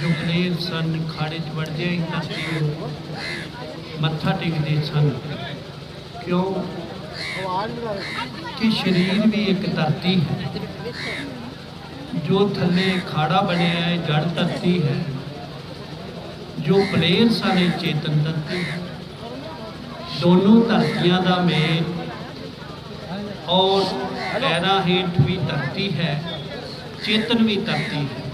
ਜੋ ਪਲੇਅਰ ਸਨ, ਖਾੜੇ 'ਚ ਵੜਦੇ ਹੀ ਧਰਤੀ ਨੂੰ ਮੱਥਾ ਟੇਕਦੇ ਸਨ। ਕਿਉਂ? ਕਿ ਸਰੀਰ ਵੀ ਇੱਕ ਧਰਤੀ ਹੈ। ਜੋ ਥੱਲੇ ਖਾੜਾ ਬਣਿਆ ਹੈ ਜੜ ਧਰਤੀ ਹੈ। ਜੋ ਪਲੇਨ ਸਨ ਇਹ ਚੇਤਨ ਧਰਤੀ ਹੈ। ਦੋਨੋਂ ਧਰਤੀਆਂ ਦਾ ਮੇਲ ਔਰ ਪੈਰਾਂ ਹੇਠ ਵੀ ਧਰਤੀ ਹੈ, ਚੇਤਨ ਵੀ ਧਰਤੀ ਹੈ।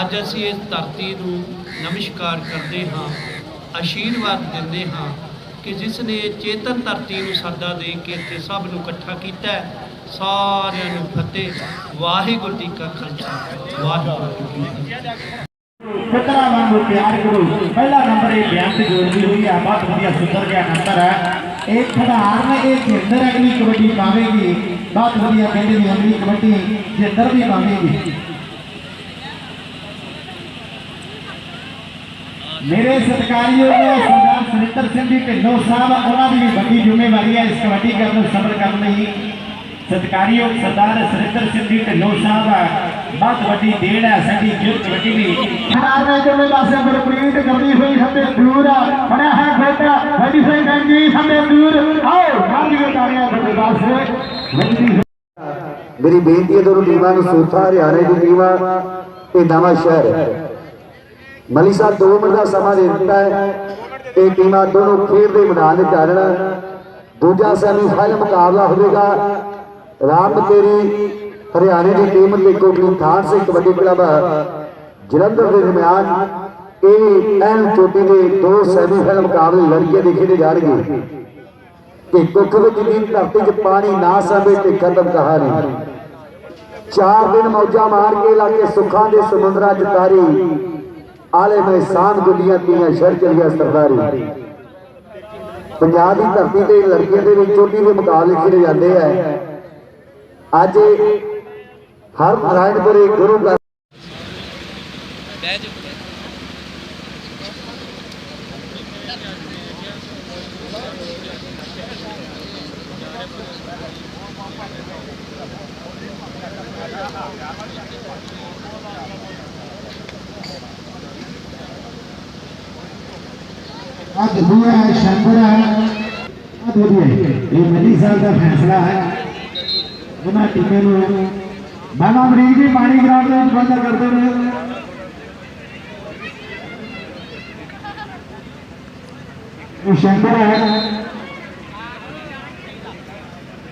ਅੱਜ ਅਸੀਂ ਇਸ ਧਰਤੀ ਨੂੰ ਨਮਸਕਾਰ ਕਰਦੇ ਹਾਂ, ਆਸ਼ੀਰਵਾਦ ਦਿੰਦੇ ਹਾਂ ਕਿ ਜਿਸ ਨੇ ਚੇਤਨ ਧਰਤੀ ਨੂੰ ਸੱਦਾ ਦੇ ਕੇ ਇੱਥੇ ਸਭ ਨੂੰ ਇਕੱਠਾ ਕੀਤਾ ਸਾਰਿਆਂ ਨੂੰ ਫਤਿਹ। ਵਾਹਿਗੁਰੂ ਜੀ ਕਾ ਖਾਲਸਾ। ਵਾਹਿਗੁਰੂ ਜੀ ਕੀ ਫਤਿਹ। ਫਿਕਰਾਂ ਵਾਂਗੂ ਪਿਆਰ ਕਰੋ। ਪਹਿਲਾ ਨੰਬਰ ਇਹ ਬਿਆਨ ਤੇ ਜੋੜਦੀ ਹੋਈ ਹੈ ਬਹੁਤ ਵਧੀਆ ਸੁੰਦਰ ਜਿਹਾ ਨੰਬਰ ਹੈ ਇਹ ਖਿਡਾਰ ਇਹ ਜਿੰਦਰ ਅਗਲੀ ਕਬੱਡੀ ਪਾਵੇਗੀ। ਬਹੁਤ ਵਧੀਆ ਕਹਿੰਦੇ ਵੀ ਅਗਲੀ ਕਬੱਡੀ ਜਿੰਦਰ ਵੀ ਪਾਵੇਗੀ। ਮੇਰੇ ਸਤਿਕਾਰਯੋਗ ਸਰਦਾਰ ਸੁਰਿੰਦਰ ਸਿੰਘ ਜੀ ਢਿੱਲੋਂ ਸਾਹਿਬ ਉਹਨਾਂ ਦੀ ਵੀ ਵੱਡੀ ਜ਼ਿੰਮੇਵਾਰੀ ਹੈ ਇਸ ਕਬੱਡੀ ਕਰਨ ਨੂੰ ਸਫਲ ਕਰਨ ਲਈ। ਸਤਿਕਾਰਯੋਗ ਸਰਦਾਰ ਸੁਰਿੰਦਰ ਸਿੰਘ ਜੀ ਢਿੱਲੋਂ ਸਾਹਿਬ ਬਹੁਤ ਵੱਡੀ ਦੇਣ ਹੈ ਸਾਡੀ ਜੁਰ ਕਬੱਡੀ ਦੀ। ਨੇ ਦੋਵੇਂ ਪਾਸੇ ਬਰਪ੍ਰੀਤ ਕਰਦੀ ਹੋਈ ਹੱਥੇ ਦੂਰ ਬੜਾ ਹੈ ਖੋਟਾ ਵੱਡੀ ਸਿੰਘ ਜੀ ਹੱਥੇ ਦੂਰ ਆਓ। ਤਾੜੀਆਂ ਤੁਹਾਡੇ ਪਾਸੇ ਵੱਡੀ ਮੇਰੀ ਬੇਨਤੀ ਹੈ ਦੋਨੋਂ ਟੀਮਾਂ ਨੂੰ ਸੋਥਾ ਹਰਿਆਣੇ ਦੀ ਟੀਮਾਂ ਤੇ ਨਵਾਂ ਸ਼ਹਿਰ। ਮਲੀ ਸਾਹਿਬ 2 ਮਿੰਟ ਦਾ ਸਮਾਂ ਦੇ ਦਿੱਤਾ ਹੈ ਇਹ ਟੀਮਾਂ ਦੋਨੋਂ ਖੇਡ ਦੇ ਮੈਦਾਨ ਵਿੱਚ ਆ ਦੂਜਾ ਸੈਮੀ ਫਾਈਨਲ ਮੁਕਾਬਲਾ ਹੋਵੇਗਾ। ਰਾਮ ਤੇਰੀ ਹਰਿਆਣੇ ਦੀ ਟੀਮ ਤੇ ਕੋਟਲੀ ਥਾਣ ਸਿੰਘ ਕਬੱਡੀ ਕਲੱਬ ਜਲੰਧਰ ਦੇ ਦਰਮਿਆਨ ਇਹ ਐਨ ਚੋਟੀ ਦੇ ਦੋ ਸੈਮੀ ਫਾਈਨਲ ਮੁਕਾਬਲੇ ਲੜਕੇ ਦੇ ਖੇਡੇ ਜਾਣਗੇ। ਕਿ ਕੁੱਖ ਵਿੱਚ ਦੀ ਧਰਤੀ 'ਚ ਪਾਣੀ ਨਾ ਸਾਂਭੇ ਤੇ ਖਤਮ ਕਹਾਣੀ। ਚਾਰ ਦਿਨ ਮੌਜਾਂ ਮਾਰ ਕੇ ਲਾ ਸੁੱਖਾਂ ਦੇ ਸਮੁੰਦਰਾਂ 'ਚ ਤਾਰੀ। ਆਲੇ ਮੈਂ ਸਾਨ ਗੁੱਡੀਆਂ ਤੀਆਂ ਸ਼ਰ ਚਲੀਆਂ ਸਰਦਾਰੀ ਪੰਜਾਬ ਦੀ ਧਰਤੀ ਤੇ ਲੜਕੀਆਂ ਦੇ ਵਿੱਚ ਚੋਟੀ ਦੇ ਮੁਕਾਬਲੇ ਖੇਡੇ ਜਾਂਦੇ ਆ ਅੱਜ ਹਰ ਨਾਰਾਇਣਪੁਰੇ ਗੁਰੂ ਘਰ ਅੱਜ ਹੋਇਆ ਹੈ ਸ਼ੰਕਰ ਹੈ ਅੱਜ ਵਧੀਆ ਇਹ ਮਲੀ ਸਾਹਿਬ ਦਾ ਫੈਸਲਾ ਹੈ ਉਹਨਾਂ ਟੀਮੇ ਨੂੰ ਬਾਬਾ ਅਮਰੀਕ ਜੀ ਪਾਣੀ ਗਰਾਊਂਡ ਦੇ ਵਿੱਚ ਬੰਦ ਕਰਦੇ ਨੇ ਇਹ ਸ਼ੰਕਰ ਹੈ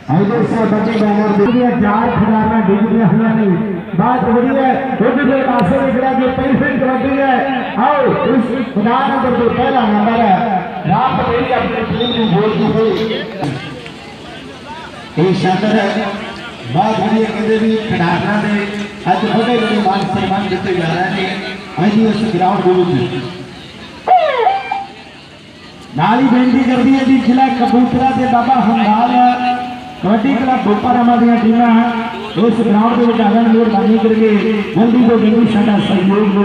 ਆਈਦਰ ਸੇ ਬੱਚੇ ਬੈਨਰ ਦੇ ਵਧੀਆ ਚਾਰ ਖਿਡਾਰੀਆਂ ਡਿੱਗਦੀਆਂ ਹੋਈਆਂ ਨੇ ਬਾਤ ਵਧੀਆ ਦੁੱਧ ਦੇ ਪਾਸੇ ਵੀ ਜਿਹੜਾ ਕਿ ਪੈਸੇ ਕਬੱਡੀ ਹੈ। ਆਓ, ਇਸ ਖਿਡਾ ਨੰਬਰ ਤੋਂ ਪਹਿਲਾ ਨੰਬਰ ਹੈ ਰਾਮ ਪਟੇਲ ਆਪਣੀ ਟੀਮ ਨੂੰ ਬੋਲਦੀ ਹੋਈ ਇਹ ਸ਼ਾਨਦਾਰ ਹੈ। ਬਹੁਤ ਵਧੀਆ, ਕਹਿੰਦੇ ਵੀ ਖਿਡਾਰੀਆਂ ਦੇ ਅੱਜ ਬੜੇ ਬੜੇ ਮਾਨ ਸਨਮਾਨ ਦਿੱਤੇ ਜਾ ਰਹੇ ਨੇ। ਅੱਜ ਇਸ ਗਰਾਊਂਡ ਦੇ ਵਿੱਚ। ਨਾਲ ਹੀ ਬੇਨਤੀ ਕਰਦੀ ਹੈ ਜੀ, ਜ਼ਿਲ੍ਹਾ ਕਬੂਤਰਾ ਦੇ ਬਾਬਾ ਹੰਗਾਲ ਕਬੱਡੀ ਕਲੱਬ ਬੋਪਾਰਾਮਾ ਦੀਆਂ ਟੀਮਾਂ ਇਸ ਗਰਾਊਂਡ ਦੇ ਵਿੱਚ ਆ ਜਾਣ ਮਿਹਰਬਾਨੀ ਕਰਕੇ ਜਲਦੀ ਤੋਂ ਜਲਦੀ ਸਾਡਾ ਸਹਿਯੋਗ ਦਿਓ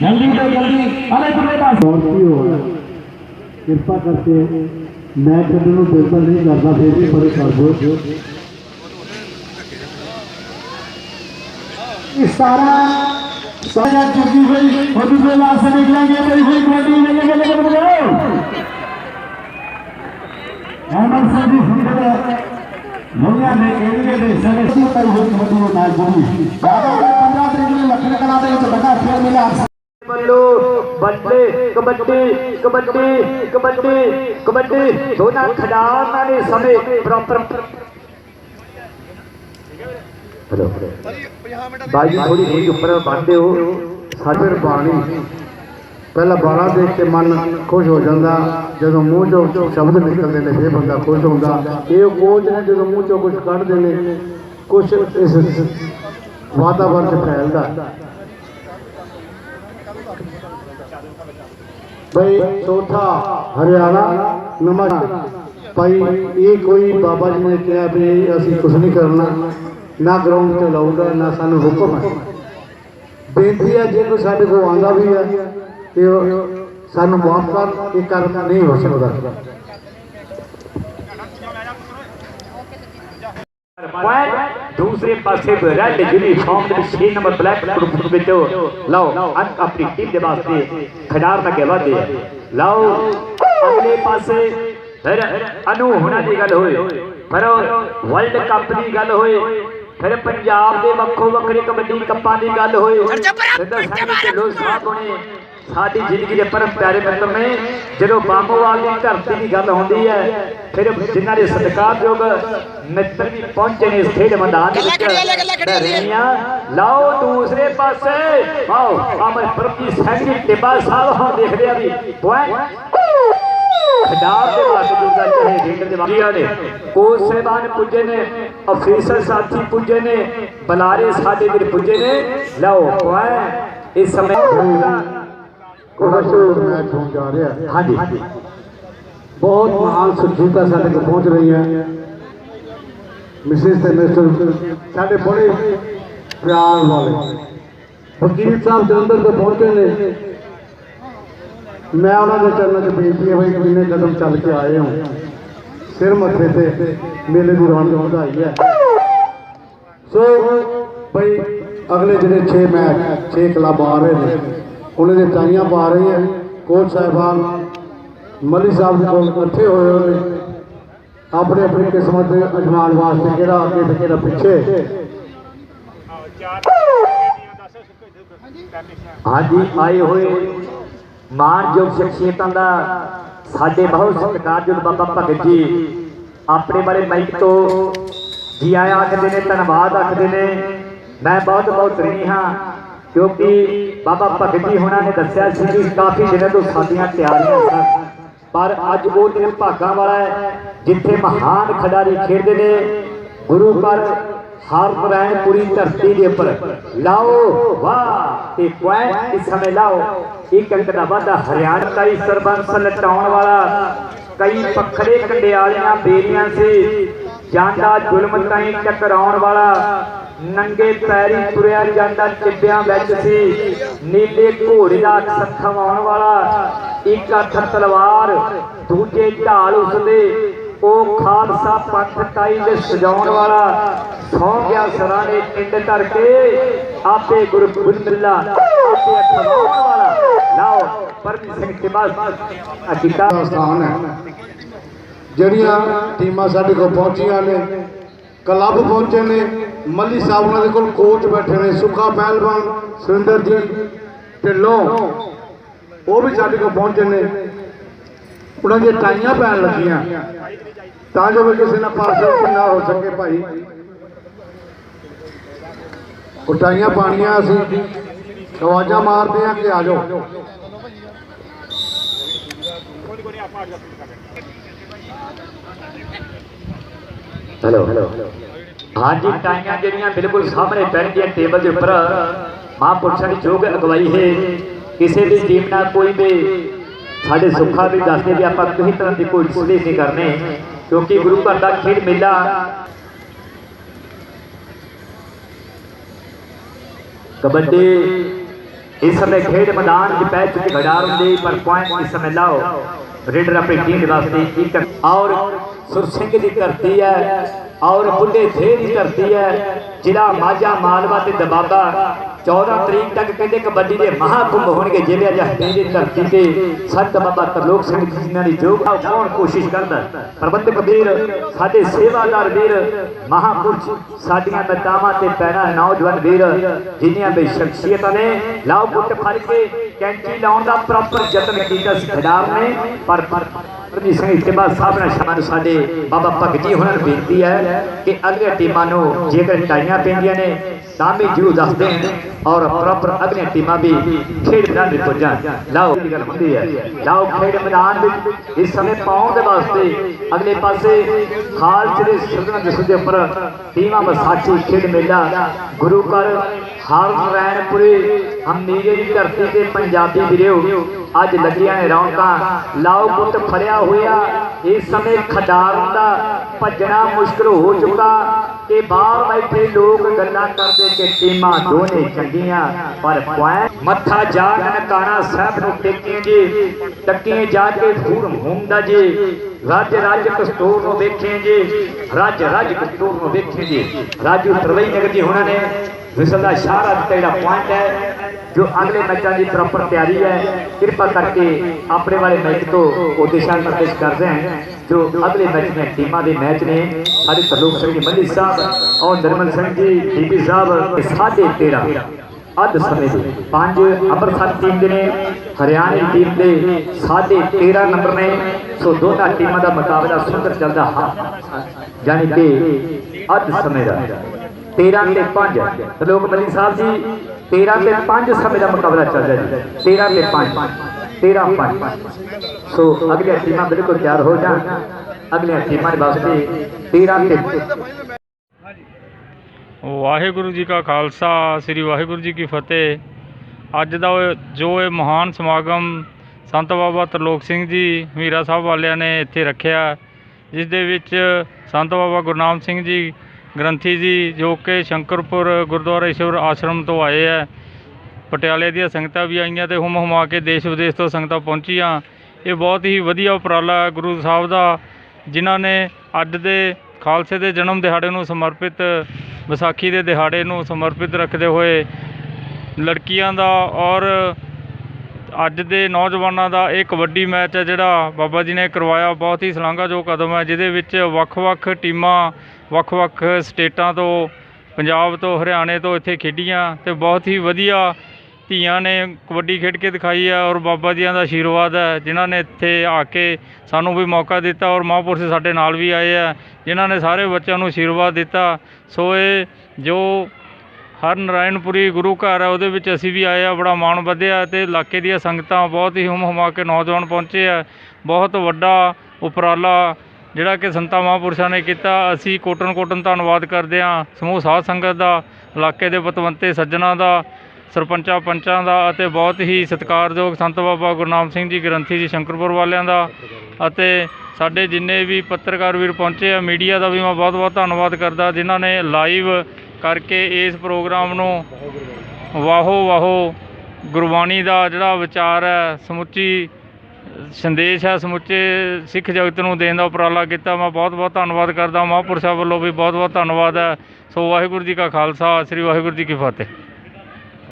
ਜਲਦੀ ਤੋਂ ਜਲਦੀ ਅਲੇ ਤੁਰੇ ਪਾਸ ਕਿਰਪਾ ਕਰਕੇ ਮੈਂ ਕੱਢਣ ਨੂੰ ਬਿਲਕੁਲ ਨਹੀਂ ਕਰਦਾ, ਫਿਰ ਵੀ ਬੜੇ ਕਰ ਦਿਓ। ਇਸ ਸਾਰਾ ਸਾਰਾ ਚੁੱਕੀ ਹੋਈ ਉਹ ਦੂਸਰੇ ਵਾਸਤੇ ਨਿਕਲਾਂਗੇ ਬਈ ਹੋਈ ਕਬੱਡੀ ਲੱਗੇ ਲੱਗੇ ਬਜਾਓ ਅਹਿਮਦ ਸਿੰਘ ਜੀ ਸੁੰਦਰ ਮੁੰਡਿਆਂ ਦੇ ਏਰੀਏ ਦੇ ਸਾਰੇ ਸੀ ਪਰ ਹੋਈ ਕਬੱਡੀ ਨੂੰ ਨਾਲ ਜੁੜੀ ਬਾਬਾ 15 ਤਰੀਕ ਨੂੰ ਲੱਖਣ ਕਲਾ ਦੇ ਵਿੱਚ ਵੱਡਾ ਖੇਡ ਮੇਲਾ ਬੱਲੋ ਬੱਲੇ ਕਬੱਡੀ ਕਬੱਡੀ ਕਬੱਡੀ ਕਬੱਡੀ ਦੋਨਾਂ ਖਿਡਾਰੀਆਂ ਨੇ ਸਮੇਂ ਪ੍ਰੋਪਰ ਹੈਲੋ। ਜੀ ਥੋੜੀ ਥੋੜੀ ਉੱਪਰ ਬੰਦੇ ਹੋ ਸਾਡੇ ਬਾਣੀ ਪਹਿਲਾਂ ਬਾਣਾ ਦੇਖ ਕੇ ਮਨ ਖੁਸ਼ ਹੋ ਜਾਂਦਾ, ਜਦੋਂ ਮੂੰਹ ਚੋਂ ਸ਼ਬਦ ਨਿਕਲਦੇ ਨੇ, ਫਿਰ ਬੰਦਾ ਖੁਸ਼ ਹੁੰਦਾ। ਇਹ ਕੋਚ ਨੇ ਜਦੋਂ ਮੂੰਹ ਚੋਂ ਕੁਝ ਕੱਢਦੇ ਨੇ ਕੁਝ ਇਸ ਵਾਤਾਵਰਣ 'ਚ ਫੈਲਦਾ। ਭਾਈ ਚੌਥਾ ਹਰਿਆਣਾ, ਨਮਸਕਾਰ। ਭਾਈ, ਇਹ ਕੋਈ ਬਾਬਾ ਜੀ ਨੇ ਕਿਹਾ ਵੀ ਅਸੀਂ ਕੁਝ ਨਹੀਂ ਕਰਨਾ, ਨਾ ਗਰਾਊਂਡ ਤੇ ਲਾਉਂਦਾ, ਨਾ ਸਾਨੂੰ ਹੁਕਮ ਹੈ। ਬੇਨਤੀ ਹੈ, ਜੇ ਕੋਈ ਸਾਡੇ ਕੋਲ ਆਉਂਦਾ ਵੀ ਹੈ ਤੇ ਉਹ ਸਾਨੂੰ ਮਾਫ ਕਰ ਇਹ ਕਰਨਾ ਨਹੀਂ ਹੋ ਸਕਦਾ। ਪੁਆਇੰਟ ਦੂਸਰੇ ਪਾਸੇ ਰੈੱਡ ਯੂਨੀਫਾਰਮ ਦੇ ਵਿੱਚ 6 ਨੰਬਰ ਬਲੈਕ ਗਰੁੱਪ ਵਿੱਚ ਲਓ ਅੰਕ ਆਪਣੀ ਟੀਮ ਦੇ ਵਾਸਤੇ ਖਿਡਾਰਨ ਅੱਗੇ ਵਧਦੇ ਆ ਲਓ ਅਗਲੇ ਪਾਸੇ ਫਿਰ ਅਨੂ ਹੁਣਾਂ ਦੀ ਗੱਲ ਹੋਏ ਫਿਰ ਵਰਲਡ ਕੱਪ ਦੀ ਗੱਲ ਹੋਏ ਫਿਰ ਪੰਜਾਬ ਦੇ ਵੱਖੋ ਵੱਖਰੇ ਕਬੱਡੀ ਕੱਪਾਂ ਦੀ ਗੱਲ ਹੋਏ ਸਿੱਧਾ ਸਿੰਘ ਢਿੱਲੋਂ ਸਾਹਿਬ ਨੇ ਸਾਡੀ ਜ਼ਿੰਦਗੀ ਦੇ ਪਰਮ ਪਿਆਰੇ ਮਿੱਤਰ ਨੇ ਜਦੋਂ ਬਾਮੋਵਾਲ ਦੀ ਧਰਤੀ ਦੀ ਗੱਲ ਹੁੰਦੀ ਹੈ ਫਿਰ ਜਿਨ੍ਹਾਂ ਦੇ ਸਤਿਕਾਰਯੋਗ ਮਿੱਤਰ ਵੀ ਪਹੁੰਚੇ ਨੇ ਇਸ ਖੇਡ ਮੈਦਾਨ ਵਿੱਚ ਲਾਓ ਦੂਸਰੇ ਪਾਸੇ ਆਓ ਅਮਰ ਪ੍ਰਤੀ ਸਿੰਘ ਟਿੱਬਾ ਸਾਹਿਬ ਹੁਣ ਦੇਖਦੇ ਆ ਵੀ ਪੁਆਇੰਟ ਖਿਡਾਰ ਦੇ ਵੱਲ ਜੁੜਦਾ ਚਾਹੇ ਖੇਡ ਦੇ ਵਾਕੀਆਂ ਨੇ ਕੋਚ ਸਹਿਬਾਨ ਪੁੱਜੇ ਨੇ ਅਫੀਸਰ ਸਾਥੀ ਪੁੱਜੇ ਨੇ ਬਲਾਰੇ ਸਾਡੇ ਵੀਰ ਪੁੱਜੇ ਨੇ ਲਓ ਪੁਆਇੰਟ ਇਸ ਸਮੇਂ ਮਸ਼ਹੂਰ ਮੈਚ ਹੋਣ ਜਾ ਰਿਹਾ ਹੈ ਹਾਂਜੀ ਬਹੁਤ ਮਹਾਨ ਸ਼ਖਸੀਅਤਾਂ ਸਾਡੇ ਕੋਲ ਪਹੁੰਚ ਰਹੀਆਂ ਮਿਸਿਸ ਤੇ ਮਿਸਟਰ ਸਾਡੇ ਬੜੇ ਪਿਆਰ ਵਾਲੇ ਵਕੀਲ ਸਾਹਿਬ ਜਲੰਧਰ ਤੋਂ ਪਹੁੰਚੇ ਨੇ ਮੈਂ ਉਹਨਾਂ ਦੇ ਚਰਨਾਂ 'ਚ ਬੇਨਤੀ ਹੈ ਬਈ ਕਿੰਨੇ ਕਦਮ ਚੱਲ ਕੇ ਆਏ ਹੋ ਸਿਰ ਮੱਥੇ ਤੇ ਮੇਲੇ ਦੀ ਰੌਣਕ ਵਧਾਈ ਹੈ ਸੋ ਬਈ ਅਗਲੇ ਜਿਹੜੇ 6 ਮੈਚ 6 ਕਲੱਬ ਆ ਰਹੇ ਨੇ ਉਹਨਾਂ ਦੇ ਟਾਈਆਂ ਪਾ ਰਹੇ ਹੈ ਕੋਚ ਸਾਹਿਬਾਨ, ਮਲੀ ਸਾਹਿਬ ਦੇ ਕੋਲ ਇਕੱਠੇ ਹੋਏ ਹੋਏ ਨੇ। ਆਪਣੀ ਆਪਣੀ ਕਿਸਮਤ ਅਜਮਾਨ ਵਾਸਤੇ ਕਿਹੜਾ ਅੱਗੇ ਤੇ ਕਿਹੜਾ ਪਿੱਛੇ। ਹਾਂਜੀ, ਆਏ ਹੋਏ ਮਾਨਯੋਗ ਸ਼ਖਸੀਅਤਾਂ ਦਾ ਸਾਡੇ ਬਹੁਤ ਸਤਿਕਾਰਯੋਗ ਬਾਬਾ ਭਗਤ ਜੀ, ਆਪਣੇ ਬਾਰੇ ਮਾਈਕ ਤੋਂ ਜੀ ਆਇਆਂ ਆਖਦੇ ਨੇ, ਧੰਨਵਾਦ ਆਖਦੇ ਨੇ। ਮੈਂ ਬਹੁਤ ਬਹੁਤ ऋणी ਹਾਂ। ਕਿਉਂਕਿ ਬਾਬਾ ਭਗਤ ਜੀ ਹੁਣਾਂ ਨੇ ਦੱਸਿਆ ਸੀ ਕਿ ਕਾਫੀ ਦਿਨਾਂ ਤੋਂ ਸਾਡੀਆਂ ਤਿਆਰੀਆਂ ਸਨ। ਪਰ ਅੱਜ ਉਹ ਦਿਨ ਭਾਗਾਂ ਵਾਲਾ ਹੈ, ਜਿੱਥੇ ਮਹਾਨ ਖਿਡਾਰੀ ਖੇਡਦੇ ਨੇ। ਗੁਰੂ ਘਰ, ਹਰ ਰਹਿਣ ਪੂਰੀ ਧਰਤੀ ਦੇ ਉੱਪਰ। ਲਾਓ, ਵਾਹ! ਤੇ ਪੁਆਇੰਟ ਇਸ ਸਮੇਂ ਲਾਓ। ਇੱਕ ਅੰਕ ਦਾ ਵਾਧਾ ਹਰਿਆਣਾ ਦਾ ਹੀ ਸਰਬੰਸ ਲਟਾਉਣ ਵਾਲਾ। ਕਈ ਪਖੜੇ ਕੰਡਿਆਲੀਆਂ ਬੇਰੀਆਂ ਸੀ। ਜਾਂਦਾ ਜ਼ੁਲਮ ਤਾਈਂ ਟਕਰਾਉਣ ਵਾਲਾ। ਨੰਗੇ ਪੈਰੀ ਤੁਰਿਆ ਜਾਂਦਾ ਟਿੱਬਿਆਂ ਵਿੱਚ ਸੀ। ਨੀਲੇ ਘੋੜੇ ਦਾ ਸਖਵਾਉਣ ਵਾਲਾ ਇੱਕ ਹੱਥ ਤਲਵਾਰ, ਦੂਜੇ ਢਾਲ ਉਸਦੇ। ਉਹ ਖਾਲਸਾ ਪੰਥ ਕਾਈ ਦੇ ਸਜਾਉਣ ਵਾਲਾ ਸੌ ਗਿਆ ਸਰਾਂ ਦੇ ਟਿੰਡ ਧਰ ਕੇ। ਆਪੇ ਗੁਰੂ ਗੁਰਮਿੱਲਾ ਆਪੇ ਅਖਵਾਉਣ ਵਾਲਾ। ਲਾਓ ਪਰਮੀ ਸਿੰਘ ਟਿਬਾਸ ਅਕਿਤਾ ਸਥਾਨ ਹੈ। ਜਿਹੜੀਆਂ ਟੀਮਾਂ ਸਾਡੇ ਕੋਲ ਪਹੁੰਚੀਆਂ ਨੇ, ਕਲੱਬ ਪਹੁੰਚੇ ਨੇ ਮੱਲੀ ਸਾਹਿਬ ਉਹਨਾਂ ਦੇ ਕੋਲ ਕੋਚ ਬੈਠੇ ਨੇ, ਸੁੱਖਾ ਪਹਿਲਵਾਨ ਸੁਰਿੰਦਰ ਜੀ ਢਿੱਲੋਂ ਉਹ ਵੀ ਸਾਡੇ ਕੋਲ ਪਹੁੰਚੇ ਨੇ। ਉਹਨਾਂ ਦੀਆਂ ਟਾਈਆਂ ਪੈਣ ਲੱਗੀਆਂ। ਤਾਂ ਜੋ ਕਿਸੇ ਨਾਲ ਪਾਰਸਲ ਨਾ ਹੋ ਸਕੇ ਭਾਈ। ਉਹ ਟਾਈਆਂ ਪਾਣੀਆਂ ਅਸੀਂ ਆਵਾਜ਼ਾਂ ਮਾਰਦੇ ਆ ਕਿ ਆ ਜਾਓ। ਹੈਲੋ। ਹਾਂਜੀ ਟਾਈਆਂ ਜਿਹੜੀਆਂ ਬਿਲਕੁਲ ਸਾਹਮਣੇ ਪੈਣਗੀਆਂ ਟੇਬਲ ਦੇ ਉੱਪਰ ਮਹਾਂਪੁਰਸ਼ਾਂ ਦੀ ਯੋਗ ਅਗਵਾਈ ਹੈ ਕਿਸੇ ਵੀ ਟੀਮ ਨਾਲ ਕੋਈ ਵੀ ਸਾਡੇ ਸੁੱਖਾ ਵੀ ਦੱਸਦੇ ਵੀ ਆਪਾਂ ਕਿਸੇ ਤਰ੍ਹਾਂ ਦੀ ਕੋਈ ਡਿਸਪਲੇ ਨਹੀਂ ਕਰਨੇ ਕਿਉਂਕਿ ਗੁਰੂ ਘਰ ਦਾ ਖੇਡ ਮੇਲਾ ਕਬੱਡੀ ਇਸ ਸਮੇਂ ਖੇਡ ਮੈਦਾਨ 'ਚ ਪੈ ਚੁੱਕੇ ਖਿਡਾਰਨ ਦੇ ਪਰ ਪੁਆਇੰਟ ਇਸ ਸਮੇਂ ਲਾਓ ਰੇਡਰ ਆਪਣੀ ਟੀਮ ਦੇ ਵਾਸਤੇ ਇੱਕ ਔਰ ਸੁਰ ਸਿੰਘ ਦੀ ਧਰਤੀ ਹੈ ਔਰ ਬੁੱਢੇ ਥੇ ਦੀ ਧਰਤੀ ਹੈ। ਜ਼ਿਲ੍ਹਾ ਮਾਝਾ ਮਾਲਵਾ ਤੇ ਦਬਾਬਾ। 14 ਤਰੀਕ ਤੱਕ ਕਹਿੰਦੇ ਕਬੱਡੀ ਦੇ ਮਹਾਕੁੰਭ ਹੋਣਗੇ। ਜਿਹੜੇ ਅਜਾ ਦੀ ਧਰਤੀ ਤੇ ਸੰਤ ਬਾਬਾ ਤਰਲੋਕ ਸਿੰਘ ਜੀ ਜਿਨ੍ਹਾਂ ਦੀ ਜੋਗ ਆਓ ਕੋਸ਼ਿਸ਼ ਕਰਦਾ? ਪ੍ਰਬੰਧਕ ਵੀਰ, ਸਾਡੇ ਸੇਵਾਦਾਰ ਵੀਰ, ਮਹਾਪੁਰਸ਼ ਸਾਡੀਆਂ ਮਾਤਾਵਾਂ ਤੇ ਪੈਣਾ ਨੌਜਵਾਨ ਵੀਰ ਜਿਨ੍ਹਾਂ ਵੀ ਸ਼ਖਸੀਅਤਾਂ ਨੇ। ਲਾਓ ਗੁੱਟ ਫੜ ਕੇ ਕੈਂਚੀ ਲਾਉਣ ਦਾ ਪ੍ਰੋਪਰ ਯਤਨ ਕੀਤਾ ਸੀ। ਖਿਡਾਰ ਨੇ, ਪਰ ਪ੍ਰਦੀਪ ਸਿੰਘ ਇਤਿਬਾਦ ਸਾਹਿਬ ਨਾਲ ਸ਼ਾਮਾਂ ਸਾਡੇ ਬਾਬਾ ਭਗਤ ਜੀ ਹੁਣਾਂ ਨੂੰ ਬੇਨਤੀ ਹੈ ਕਿ ਅਗਲੀਆਂ ਟੀਮਾਂ ਨੂੰ ਜੇਕਰ ਟਾਈਆਂ ਪੈਂਦੀਆਂ ਨੇ ਤਾਂ ਵੀ ਜਰੂਰ ਦੱਸ ਦੇਣ ਔਰ ਪ੍ਰੋਪਰ ਅਗਲੀਆਂ ਟੀਮਾਂ ਵੀ ਖੇਡ ਮੈਦਾਨ ਵਿੱਚ ਪਹੁੰਚਣ ਲਾਓ ਦੀ ਗੱਲ ਹੁੰਦੀ ਹੈ? ਲਾਓ, ਖੇਡ ਮੈਦਾਨ ਵਿੱਚ ਇਸ ਸਮੇਂ ਪਾਉਣ ਦੇ ਵਾਸਤੇ ਅਗਲੇ ਪਾਸੇ ਖਾਲਚ ਦੇ ਸਿਰਦਨ ਜਿਸ ਦੇ ਉੱਪਰ ਟੀਮਾਂ ਵਿਸਾਖੀ, ਖੇਡ ਮੇਲਾ, ਗੁਰੂ ਘਰ ਹਰ ਰੈਣਪੁਰੇ ਹਮੀਰੇ ਦੀ ਧਰਤੀ ਤੇ ਪੰਜਾਬੀ ਵੀਰਿਓ ਅੱਜ ਲੱਗੀਆਂ ਨੇ ਰੌਣਕਾਂ ਲਾਓ ਪੁੱਤ ਫੜਿਆ ਹੋਇਆ ਇਸ ਸਮੇਂ ਖਡਾਰਨ ਦਾ ਭੱਜਣਾ ਮੁਸ਼ਕਲ ਹੋ ਚੁੱਕਾ ਕਿ ਬਾਹਰ ਬੈਠੇ ਲੋਕ ਗੱਲਾਂ ਕਰਦੇ ਕਿ ਟੀਮਾਂ ਦੋਨੇ ਚੰਗੀਆਂ ਪਰ ਪੁਆਇੰਟ ਮੱਥਾ ਜਾ ਕੇ ਸਾਹਿਬ ਨੂੰ ਟੇਕੀਏ ਜੀ ਟੱਕੀਏ ਜਾ ਕੇ ਫੂਰ ਹੁੰਦਾ ਜੀ ਰੱਜ ਰੱਜ ਕਸਤੂਰ ਨੂੰ ਵੇਖੇ ਜੀ ਰੱਜ ਰੱਜ ਕਸਤੂਰ ਨੂੰ ਵੇਖੇ ਜੀ ਰਾਜੂ ਤਰਵਈ ਨਗਰ ਜੀ ਉਹਨਾਂ ਨੇ ਵਿਸਲ ਦਾ ਇਸ਼ਾਰਾ ਦਿੱਤਾ ਜਿਹੜਾ ਪੁਆਇੰਟ ਹੈ ਜੋ ਅਗਲੇ ਮੈਚਾਂ ਦੀ ਪ੍ਰੋਪਰ ਤਿਆਰੀ ਹੈ, ਕਿਰਪਾ ਕਰਕੇ ਆਪਣੇ ਵਾਲੇ ਮੈਚ ਤੋਂ ਉਹ ਦਿਸ਼ਾ ਨਿਰਦੇਸ਼ ਕਰਦੇ ਹਨ, ਜੋ ਅਗਲੇ ਮੈਚ ਦੀਆਂ ਟੀਮਾਂ ਦੇ ਮੈਚ ਨੇ। ਸਾਡੇ ਤਰਲੋਕ ਸਿੰਘ ਜੀ, ਮੱਲੀ ਸਾਹਿਬ ਔਰ ਨਰਮਲ ਸਿੰਘ ਜੀ ਡੀਪੀ ਸਾਹਿਬ ਸਾਢੇ 13 ਅੱਧ ਸਮੇਂ ਦੇ ਪੰਜ ਅੰਮ੍ਰਿਤਸਰ ਟੀਮ ਦੇ ਨੇ, ਹਰਿਆਣਾ ਟੀਮ ਦੇ ਸਾਢੇ 13 ਨੰਬਰ ਨੇ। ਸੋ ਦੋਨਾਂ ਟੀਮਾਂ ਦਾ ਮੁਕਾਬਲਾ ਸੁੰਦਰ ਚੱਲਦਾ ਹੈ। ਯਾਨੀ ਕਿ ਅੱਧ ਸਮੇਂ ਦਾ 13 ਤੇ 5 ਤਰਲੋਕ ਮੱਲੀ ਸਾਹਿਬ ਜੀ 13 ਤੇ 5 ਸਮੇਂ ਦਾ ਮੁਕਾਬਲਾ ਚੱਲ ਜੀ। 13 ਤੇ 5 13 5 ਸੋ ਅਗਲੀਆਂ ਟੀਮਾਂ ਬਿਲਕੁਲ ਤਿਆਰ ਹੋ ਜਾਣ। ਅਗਲੀਆਂ ਟੀਮਾਂ ਦੇ ਵਾਸਤੇ 13 ਤੇ ਵਾਹਿਗੁਰੂ ਜੀ ਕਾ ਖਾਲਸਾ, ਸ੍ਰੀ ਵਾਹਿਗੁਰੂ ਜੀ ਕੀ ਫਤਿਹ। ਅੱਜ ਦਾ ਉਹ- ਜੋ ਇਹ ਮਹਾਨ ਸਮਾਗਮ ਸੰਤ ਬਾਬਾ ਤਰਲੋਕ ਸਿੰਘ ਜੀ ਮੀਰਾ ਸਾਹਿਬ ਵਾਲਿਆਂ ਨੇ ਇੱਥੇ ਰੱਖਿਆ, ਜਿਸ ਦੇ ਵਿੱਚ ਸੰਤ ਬਾਬਾ ਗੁਰਨਾਮ ਸਿੰਘ ਜੀ ਗ੍ਰੰਥੀ ਜੀ, ਜੋ ਕਿ ਸ਼ੰਕਰਪੁਰ ਗੁਰਦੁਆਰਾ ਈਸ਼ਵਰ ਆਸ਼ਰਮ ਤੋਂ ਆਏ ਹੈ ਪਟਿਆਲੇ ਦੀਆਂ ਸੰਗਤਾਂ ਵੀ ਆਈਆਂ ਤੇ ਹੁਮ ਹੁਮਾ ਕੇ ਦੇਸ਼ ਵਿਦੇਸ਼ ਤੋਂ ਸੰਗਤਾਂ ਪਹੁੰਚੀਆਂ। ਇਹ ਬਹੁਤ ਹੀ ਵਧੀਆ ਉਪਰਾਲਾ ਹੈ ਗੁਰੂ ਸਾਹਿਬ ਦਾ, ਜਿਨ੍ਹਾਂ ਨੇ ਅੱਜ ਦੇ ਖਾਲਸੇ ਦੇ ਜਨਮ ਦਿਹਾੜੇ ਨੂੰ ਸਮਰਪਿਤ, ਵਿਸਾਖੀ ਦੇ ਦਿਹਾੜੇ ਨੂੰ ਸਮਰਪਿਤ ਰੱਖਦੇ ਹੋਏ ਲੜਕੀਆਂ ਦਾ ਔਰ ਅੱਜ ਦੇ ਨੌਜਵਾਨਾਂ ਦਾ ਇਹ ਕਬੱਡੀ ਮੈਚ ਹੈ ਜਿਹੜਾ ਬਾਬਾ ਜੀ ਨੇ ਕਰਵਾਇਆ। ਬਹੁਤ ਹੀ ਸ਼ਲਾਘਾਯੋਗ ਕਦਮ ਹੈ ਜਿਹਦੇ ਵਿੱਚ ਵੱਖ-ਵੱਖ ਟੀਮਾਂ ਵੱਖ-ਵੱਖ ਸਟੇਟਾਂ ਤੋਂ, ਪੰਜਾਬ ਤੋਂ, ਹਰਿਆਣੇ ਤੋਂ ਇੱਥੇ ਖੇਡੀਆਂ ਤੇ ਬਹੁਤ ਹੀ ਵਧੀਆ ਧੀਆਂ ਨੇ ਕਬੱਡੀ ਖੇਡ ਕੇ ਦਿਖਾਈ ਹੈ ਔਰ ਬਾਬਾ ਜੀਆਂ ਦਾ ਆਸ਼ੀਰਵਾਦ ਹੈ, ਜਿਨ੍ਹਾਂ ਨੇ ਇੱਥੇ ਆ ਕੇ ਸਾਨੂੰ ਵੀ ਮੌਕਾ ਦਿੱਤਾ ਔਰ ਮਹਾਂਪੁਰਸ਼ ਸਾਡੇ ਨਾਲ ਵੀ ਆਏ ਆ, ਜਿਨ੍ਹਾਂ ਨੇ ਸਾਰੇ ਬੱਚਿਆਂ ਨੂੰ ਆਸ਼ੀਰਵਾਦ ਦਿੱਤਾ। ਸੋ ਇਹ ਜੋ ਹਰ ਨਾਰਾਇਣਪੁਰੀ ਗੁਰੂ ਘਰ ਹੈ ਉਹਦੇ ਵਿੱਚ ਅਸੀਂ ਵੀ ਆਏ ਆ, ਬੜਾ ਮਾਣ ਵਧਿਆ ਤੇ ਇਲਾਕੇ ਦੀਆਂ ਸੰਗਤਾਂ ਬਹੁਤ ਹੀ ਹੁਮ ਹੁਮਾ ਕੇ ਨੌਜਵਾਨ ਪਹੁੰਚੇ ਆ। ਬਹੁਤ ਵੱਡਾ ਉਪਰਾਲਾ ਜਿਹੜਾ ਕਿ ਸੰਤਾਂ ਮਹਾਂਪੁਰਸ਼ਾਂ ਨੇ ਕੀਤਾ, ਅਸੀਂ ਕੋਟਨ ਕੋਟਨ ਧੰਨਵਾਦ ਕਰਦੇ ਹਾਂ ਸਮੂਹ ਸਾਧ ਸੰਗਤ ਦਾ, ਇਲਾਕੇ ਦੇ ਪਤਵੰਤੇ ਸੱਜਣਾ ਦਾ, ਸਰਪੰਚਾਂ ਪੰਚਾਂ ਦਾ ਅਤੇ ਬਹੁਤ ਹੀ ਸਤਿਕਾਰਯੋਗ ਸੰਤ ਬਾਬਾ ਗੁਰਨਾਮ ਸਿੰਘ ਜੀ ਗ੍ਰੰਥੀ ਜੀ ਸ਼ੰਕਰਪੁਰ ਵਾਲਿਆਂ ਦਾ ਅਤੇ ਸਾਡੇ ਜਿੰਨੇ ਵੀ ਪੱਤਰਕਾਰ ਵੀਰ ਪਹੁੰਚੇ ਆ, ਮੀਡੀਆ ਦਾ ਵੀ ਮੈਂ ਬਹੁਤ ਬਹੁਤ ਧੰਨਵਾਦ ਕਰਦਾ, ਜਿਨ੍ਹਾਂ ਨੇ ਲਾਈਵ ਕਰਕੇ ਇਸ ਪ੍ਰੋਗਰਾਮ ਨੂੰ ਵਾਹੋ ਵਾਹੋ ਗੁਰਬਾਣੀ ਦਾ ਜਿਹੜਾ ਵਿਚਾਰ ਹੈ ਸਮੁੱਚੀ ਸੰਦੇਸ਼ ਹੈ ਸਮੁੱਚੇ ਸਿੱਖ ਜਗਤ ਨੂੰ ਦੇਣ ਦਾ ਉਪਰਾਲਾ ਕੀਤਾ। ਮੈਂ ਬਹੁਤ ਬਹੁਤ ਧੰਨਵਾਦ ਕਰਦਾ। ਮਹਾਂਪੁਰਸ਼ਾਂ ਵੱਲੋਂ ਵੀ ਬਹੁਤ ਬਹੁਤ ਧੰਨਵਾਦ ਹੈ ਸੋ ਵਾਹਿਗੁਰੂ ਜੀ ਕਾ ਖਾਲਸਾ, ਸ੍ਰੀ ਵਾਹਿਗੁਰੂ ਜੀ ਕੀ ਫਤਿਹ।